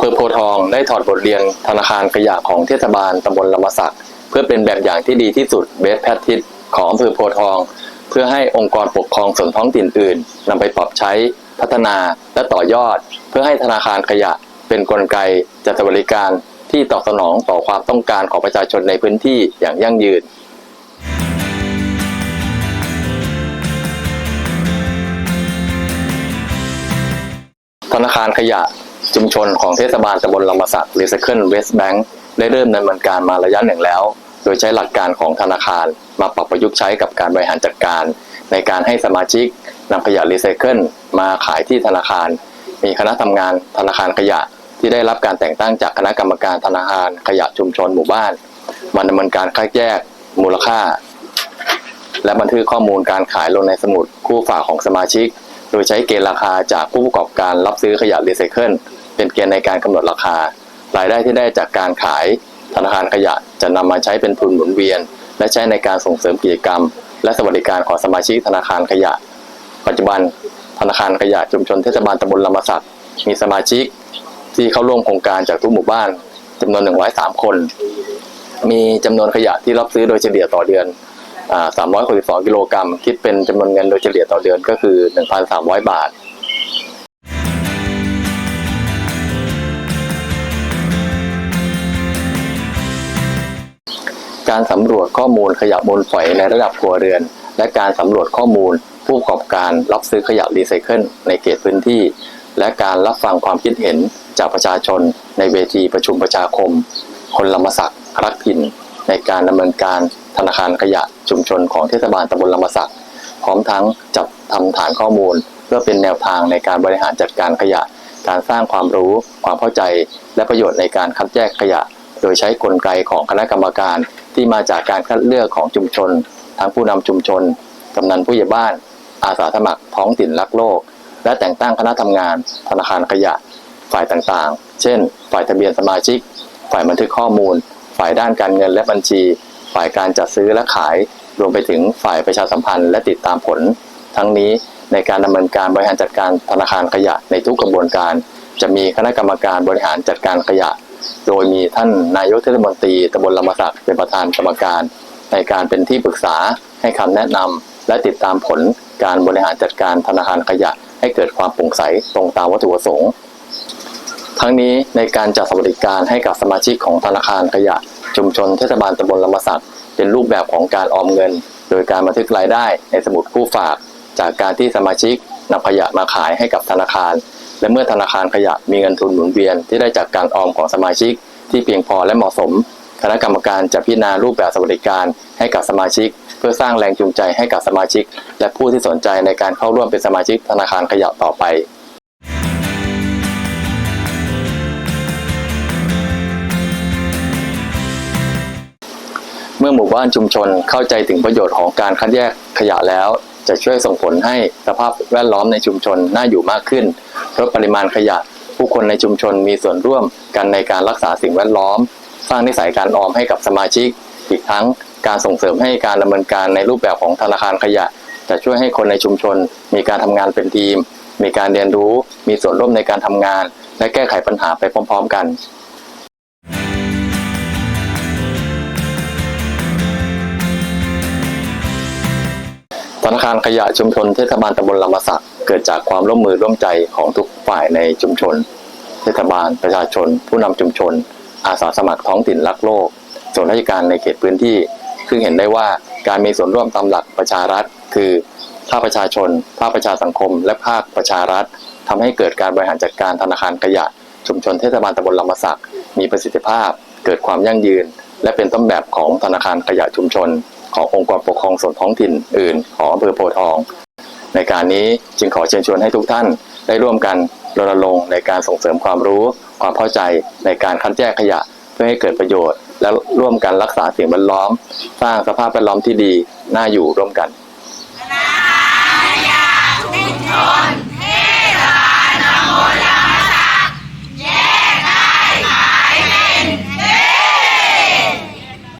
พธิ์ทองได้ถอดบทเรียนธนาคารขยะของเทศบาลตำบลลำมะสักเพื่อเป็นแบบอย่างที่ดีที่สุดเบสแพททิสของอำเภอโพทอง เพื่อให้องค์กรปกครองส่วนท้องถิ่นอื่นนำไปปรับใช้พัฒนาและต่อยอด เพื่อให้ธนาคารขยะเป็นกลไกจัดบริการที่ตอบสนองต่อความต้องการของประชาชนในพื้นที่อย่างยั่งยืนธนาคารขยะ ชุมชนของเทศบาลตำบลลำมะสักรีไซเคิลเวสแบงค์ได้เริ่มดำเนินการมาระยะหนึ่งแล้ว โดยใช้หลักการของธนาคาร มาปรับประยุกต์ใช้กับการบริหารจัดการ ในการให้สมาชิกนำขยะรีไซเคิลมาขายที่ธนาคาร มีคณะทำงานธนาคารขยะที่ได้รับการแต่งตั้งจากคณะกรรมการธนาคารขยะชุมชนหมู่บ้านมาดำเนินการคัดแยก มูลค่า และบันทึกข้อมูลการขายลงในสมุดคู่ฝากของสมาชิก โดยใช้เกณฑ์ราคาจากผู้ประกอบการรับซื้อขยะรีไซเคิล เป็นเกณฑ์ในการกำหนดราคา รายได้ที่ได้จากการขายธนาคารขยะจะนำมาใช้เป็นทุนหมุนเวียน และใช้ในการส่งเสริมกิจกรรม และสวัสดิการของสมาชิกธนาคารขยะ ปัจจุบันธนาคารขยะชุมชนเทศบาลตำบลลำมะสักมีสมาชิกที่เข้าร่วมโครงการจากทุกหมู่บ้านจำนวน 103 คน มีจำนวนขยะที่รับซื้อโดยเฉลี่ยต่อเดือนอ362 กิโลกรัม คิดเป็นจำนวนเงินโดยเฉลี่ยต่อเดือนก็คือ 1,300 บาท การสำรวจข้อมูลขยะมูลฝอยในระดับครัวเรือน และการสำรวจข้อมูล ผู้ประกอบการรับซื้อขยะรีไซเคิลในเขตพื้นที่ และการรับฟังความคิดเห็นจากประชาชน ในเวทีประชุมประชาคม คนลำมะสักรักถิ่น ในการดำเนินการธนาคารขยะชุมชนของเทศบาลตำบลลำมะสักพร้อมทั้งจัดทำฐานข้อมูล เพื่อเป็นแนวทางในการบริหารจัดการขยะ การสร้างความรู้ ความเข้าใจ และประโยชน์ในการคัดแยกขยะ โดยใช้กลไกของคณะกรรมการ ที่มาจากการคัดเลือกของชุมชน ทั้งผู้นำชุมชน กำนันผู้ใหญ่บ้าน อาสาสมัครท้องถิ่นรักโลก และแต่งตั้งคณะทำงาน ธนาคารขยะ ฝ่ายต่างๆ เช่น ฝ่ายทะเบียนสมาชิก ฝ่ายบันทึกข้อมูล ฝ่ายด้านการเงินและบัญชี ฝ่ายการจัดซื้อและขาย รวมไปถึงฝ่ายประชาสัมพันธ์และติดตามผล ทั้งนี้ในการดำเนินการบริหารจัดการธนาคารขยะในทุกกระบวนการ จะมีคณะกรรมการบริหารจัดการขยะ โดยมีท่านนายกเทศมนตรีตำบลลำมะสักเป็นประธานกรรมการ ในการเป็นที่ปรึกษาให้คำแนะนำและติดตามผลการบริหารจัดการธนาคารขยะ ให้เกิดความโปร่งใสตรงตามวัตถุประสงค์ ทั้งนี้ในการจัดสวัสดิการให้กับสมาชิกของธนาคารขยะ ชุมชนเทศบาลตำบลลำมะสักเป็นรูปแบบของการออมเงิน โดยการบันทึกรายได้ในสมุดคู่ฝาก จากการที่สมาชิกนำขยะมาขายให้กับธนาคาร และเมื่อธนาคารขยะมีเงินทุนหมุนเวียนที่ได้จากการออมของสมาชิก ที่เพียงพอและเหมาะสม คณะกรรมการจะพิจารณารูปแบบสวัสดิการให้กับสมาชิก เพื่อสร้างแรงจูงใจให้กับสมาชิก และผู้ที่สนใจในการเข้าร่วมเป็นสมาชิกธนาคารขยะต่อไปเมื่อหมู่บ้านชุมชนเข้าใจถึงประโยชน์ของการคัดแยกขยะแล้ว จะช่วยส่งผลให้สภาพแวดล้อมในชุมชนน่าอยู่มากขึ้นลดปริมาณขยะ ผู้คนในชุมชนมีส่วนร่วมกันในการรักษาสิ่งแวดล้อม สร้างนิสัยการออมให้กับสมาชิก อีกทั้งการส่งเสริมให้การดำเนินการในรูปแบบของธนาคารขยะ จะช่วยให้คนในชุมชน มีการทำงานเป็นทีม มีการเรียนรู้ มีส่วนร่วมในการทำงาน และแก้ไขปัญหาไปพร้อม ๆ กัน ธนาคารขยะชุมชนเทศบาลตำบลลำมะสักเกิดจากความร่วมมือร่วมใจของทุกฝ่ายในชุมชน เทศบาลประชาชน ผู้นำชุมชน อาสาสมัครท้องถิ่นรักโลก ส่วนราชการในเขตพื้นที่ ซึ่งเห็นได้ว่าการมีส่วนร่วมตามหลักประชารัฐ คือภาคประชาชน ภาคประชาสังคม และภาคประชารัฐทำให้เกิดการบริหารจัดการธนาคารขยะ ชุมชนเทศบาลตำบลลำมะสักมีประสิทธิภาพ เกิดความยั่งยืน และเป็นต้นแบบของธนาคารขยะชุมชน ขององค์กรปกครองส่วนท้องถิ่นอื่น ของอำเภอโพทอง ในการนี้จึงขอเชิญชวนให้ทุกท่านได้ร่วมกันรณรงค์ในการส่งเสริมความรู้ ความเข้าใจในการคัดแยกขยะเพื่อให้เกิดประโยชน์ และร่วมกันรักษาสิ่งแวดล้อม สร้างสภาพแวดล้อมที่ดีน่าอยู่ร่วมกัน